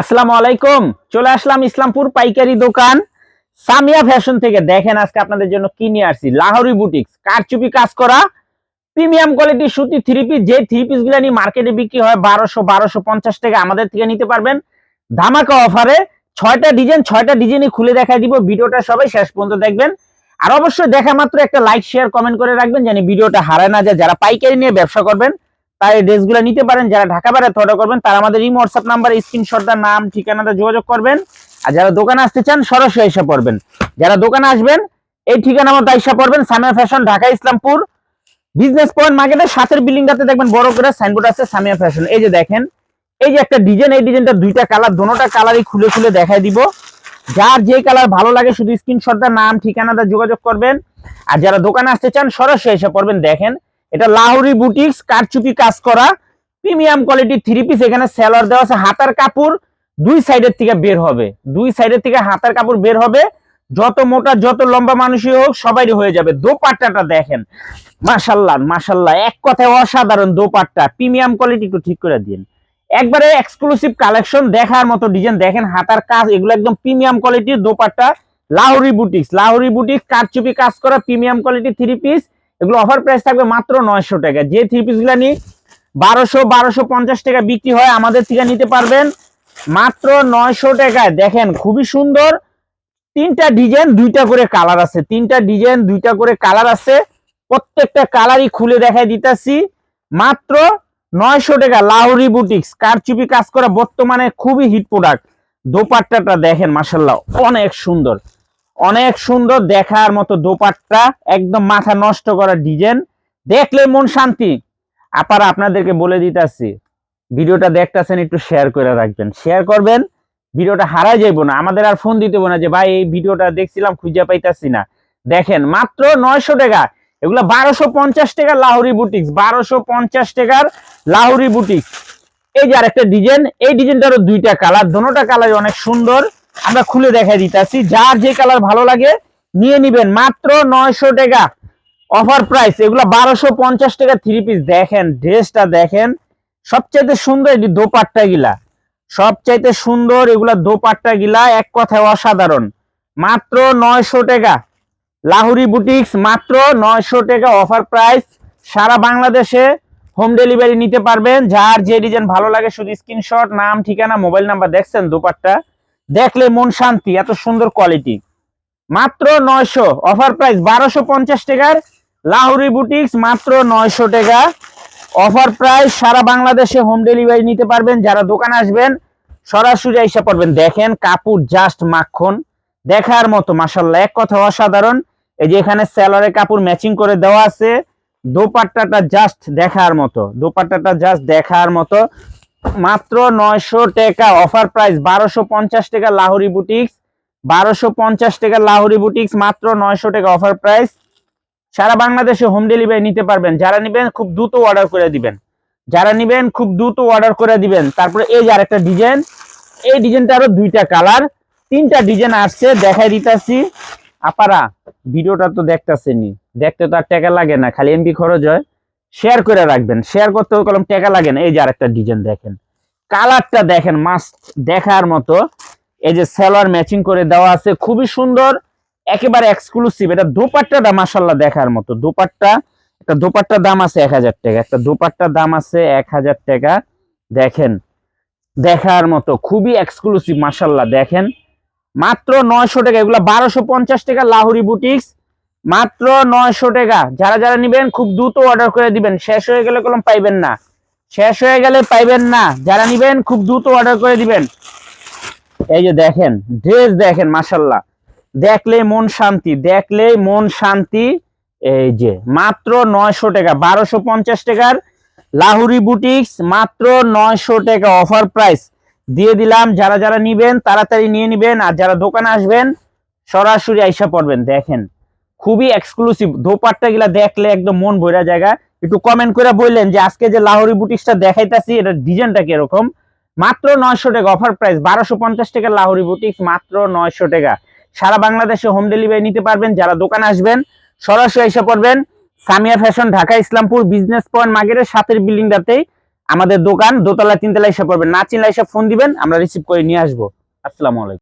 আসসালামু আলাইকুম। চলে আসলাম ইসলামপুর পাইকারি দোকান। সামিয়া ফ্যাশন থেকে দেখেন আজকে আপনাদের জন্য কি নিয়ে আসছি। লাহোরি বুটিক্স, কারচুপি কাজ করা, প্রিমিয়াম কোয়ালিটির সুতি থ্রি পিস যে থ্রি পিসগুলা নিয়ে মার্কেটে বিক্রি হয় বারোশো বারোশো পঞ্চাশ টাকা আমাদের থেকে নিতে পারবেন। ধামাকা অফারে ছয়টা ডিজাইন ছয়টা ডিজাইনই খুলে দেখা দিব। ভিডিওটা সবাই শেষ পর্যন্ত দেখবেন। আর অবশ্যই দেখা মাত্র একটা লাইক শেয়ার কমেন্ট করে রাখবেন, যেন ভিডিওটা হারায় না যায়। যারা পাইকারি নিয়ে ব্যবসা করবেন তার এই ড্রেসগুলো নিতে পারেন, যারা ঢাকা বাইরে অর্ডার করবেন, তারা আমাদের এই হোয়াটসঅ্যাপ নাম্বার স্ক্রিনশট দা নাম ঠিকানাটা যোগাযোগ করবেন। আর যারা দোকানে আসতে চান, সরাসরি এসে পড়বেন। যারা দোকানে আসবেন, এই ঠিকানা মতো এসে পড়বেন, Samia fashion Dhaka, Islampur. Business point মার্কেটের সাথের বিল্ডিংটাতে দেখবেন, বড় করে সাইনবোর্ড আছে, সামিয়া ফ্যাশন এই যে দেখেন, এই যে একটা ডিজাইন এই ডিজাইনটা দুইটা কালার দোনোটা কালারই খুলে খুলে দেখাই দিব। যার যে কালার ভালো লাগে, শুধু স্ক্রিনশট দা নাম ঠিকানাটা যোগাযোগ করবেন। আর যারা দোকানে আসতে চান, সরাসরি এসে পড়বেন, দেখেন। এটা লাহোরি বুটিক্স, কারচুপি কাজ করা, প্রিমিয়াম কোয়ালিটি থ্রি পিস এখানে সেলর দেওয়া আছে হাতার কাপড়, দুই সাইডের থেকে বের হবে, দুই সাইডের থেকে হাতার কাপড় বের হবে, যত মোটা, যত লম্বা মানুষই হোক সবাই হয়ে যাবে। দোপাট্টাটা দেখেন, মাশাল্লাহ মাশাল্লাহ, এক কথায় অসাধারণ দোপাট্টা। প্রিমিয়াম কোয়ালিটি একটু ঠিক করে দিন। একবারে এক্সক্লুসিভ কালেকশন দেখার মতো ডিজাইন দেখেন হাতার কাজ, এগুলো একদম প্রিমিয়াম কোয়ালিটির দোপাট্টা, লাহোরি বুটিক্স লাহোরি বুটিক্স, কারচুপি কাজ করা, প্রিমিয়াম কোয়ালিটি থ্রি পিস এগুলো অফার প্রাইস থাকবে মাত্র নয়শো টাকা। যে থ্রি পিসগুলা নিয়ে বারোশো বারোশো পঞ্চাশ টাকা বিক্রি হয়, আমাদের থেকে নিতে পারবেন মাত্র নয়শো টাকায়। দেখেন, খুবই সুন্দর তিনটা ডিজাইন দুইটা করে কালার আছে। তিনটা ডিজাইন দুইটা করে কালার আছে। প্রত্যেকটা কালারই খুলে দেখাই দিতেছি। মাত্র নয়শো টাকা লাহোরি বুটিক্স কারচুপি কাজ করা বর্তমানে খুবই হিট প্রোডাক্ট দোপাট্টাটা দেখেন মাসাল্লাহ অনেক সুন্দর। অনেক সুন্দর দেখার মতো দোপাট্টা, একদম মাথা নষ্ট করা ডিজাইন। দেখলে মন শান্তি। আপার আপনাদেরকে বলে দিতেছি, ভিডিওটা দেখতেছেন, একটু শেয়ার করে রাখবেন। শেয়ার করবেন, ভিডিওটা হারাই যাইব না। আমাদের আর ফোন দিতে না যে, ভাই, এই ভিডিওটা দেখছিলাম, খুঁজে পাইতাছি না। দেখেন, মাত্র নয়শো টাকা। এগুলো বারোশো পঞ্চাশ টাকা লাহোরি বুটিক্স বারোশো পঞ্চাশ টাকার লাহোরি বুটিক্স এই যে আরেকটা ডিজাইন এই ডিজাইনটারও দুইটা কালার দোনোটা কালার অনেক সুন্দর। আমরা খুলে দেখাই দিতেছি। যার যে কালার ভালো লাগে, নিয়ে নিবেন। মাত্র নয়শো টাকা অফার প্রাইস। এগুলো বারোশো পঞ্চাশ টাকা থ্রি পিস দেখেন, ড্রেসটা দেখেন। সবচাইতে সুন্দর এটি দোপাট্টা গিলা। সবচাইতে সুন্দর এগুলা দোপাট্টা গিলা, এক কথায় অসাধারণ। মাত্র নয়শো টাকা। লাহুরি বুটিক্স, মাত্র নয়শো টাকা অফার প্রাইস। সারা বাংলাদেশে হোম ডেলিভারি নিতে পারবেন। যার যে ডিজাইন ভালো লাগে, শুধু স্ক্রিনশট, নাম, ঠিকানা, মোবাইল নাম্বার দেখছেন দোপাট্টা। দেখলে মন শান্তি, এত সুন্দর কোয়ালিটি মাত্র নয়শো অফার প্রাইস বারোশো পঞ্চাশ টাকার লাহুরি বুটিক্স মাত্র নয়শো টাকা। অফার প্রাইস সারা বাংলাদেশে হোম ডেলিভারি নিতে পারবেন, যারা দোকানে আসবেন, সরাসরি এসে পড়বেন। দেখেন, কাপড় জাস্ট মাখন। দেখার মতো মাসাল্লাহ এক কথা অসাধারণ। এই যে এখানে স্যালারের কাপড় ম্যাচিং করে দেওয়া আছে, দোপাট্টাটা জাস্ট দেখার মতো, দোপাট্টাটা জাস্ট দেখার মতো। মাত্র নয়শো টাকা অফার প্রাইস বারোশো পঞ্চাশ টাকা লাহোরি বুটিক্স বারোশো পঞ্চাশ টাকা লাহোরি বুটিক্স মাত্র নয়শো টাকা অফার প্রাইস সারা বাংলাদেশে হোম ডেলিভারি নিতে পারবেন। যারা নিবেন, খুব দ্রুত অর্ডার করে দিবেন। যারা নিবেন, খুব দ্রুত অর্ডার করে দিবেন। তারপরে এই যে আরেকটা ডিজাইন এই ডিজাইনটারও দুইটা কালার তিনটা ডিজাইন আসছে, দেখাই দিতাছি। আপারা, ভিডিওটা তো দেখতেছেনি দেখতে তো আর টাকা লাগে না, খালি এমবি খরচ হয়। শেয়ার করে রাখবেন। শেয়ার করতে কলম টাকা লাগে না। এই যে আরেকটা ডিজাইন দেখেন। কালারটা দেখেন মাস্ট দেখার মতো। এই যে সেলার ম্যাচিং করে দেওয়া আছে। খুবই সুন্দর। একেবারে এক্সক্লুসিভ এটা দোপাট্টাটা মাসাল্লাহ দেখার মতো। দোপাট্টা, একটা দোপাট্টার দাম আছে এক হাজার টাকা। একটা দোপাট্টার দাম আছে এক হাজার টাকা। দেখেন, দেখার মতো। খুবই এক্সক্লুসিভ মাসাল্লাহ দেখেন, মাত্র নয়শো টাকা। এগুলো বারোশো পঞ্চাশ টাকা লাহুরি বুটিক্স মাত্র নয়শো টাকা। যারা যারা নিবেন, খুব দ্রুত অর্ডার করে দিবেন। শেষ হয়ে গেলে কলম পাইবেন না। শেষ হয়ে গেলে পাইবেন না। যারা নিবেন, খুব দ্রুত অর্ডার করে দিবেন। এই যে দেখেন ড্রেস দেখেন মাসাল্লাহ দেখলে মন শান্তি দেখলে মন শান্তি। এই যে, মাত্র নয়শো টাকা, বারোশো পঞ্চাশ টাকার লাহুরি বুটিক্স মাত্র নয়শো টাকা অফার প্রাইস দিয়ে দিলাম, যারা যারা নিবেন, তাড়াতাড়ি নিয়ে নিবেন। আর যারা দোকানে আসবেন, সরাসরি আইসা পড়বেন। দেখেন খুবই এক্সক্লুসিভ দোপাট্টা গুলা দেখলে একদম মন ভরা জায়গা। একটু কমেন্ট করে বললেন যে, আজকে যে লাহোরি বুটিক্সটা দেখাইতাছি, এটা ডিজাইনটা কীরকম? মাত্র নয়শো টাকা অফার প্রাইস বারোশো পঞ্চাশ টাকা লাহোরি বুটিক্স মাত্র নয়শো টাকা। সারা বাংলাদেশে হোম ডেলিভারি নিতে পারবেন, যারা দোকান আসবেন, সরাসরি এসে পড়বেন। Samia fashion Dhaka, Islampur business point মার্কেটের সাথের বিল্ডিংটাতেই আমাদের দোকান। দোতলা তিনতলা এসে পড়বেন। না চিনলে এসে ফোন দিবেন, আমরা রিসিভ করে নিয়ে আসব। আসসালামু আলাইকুম।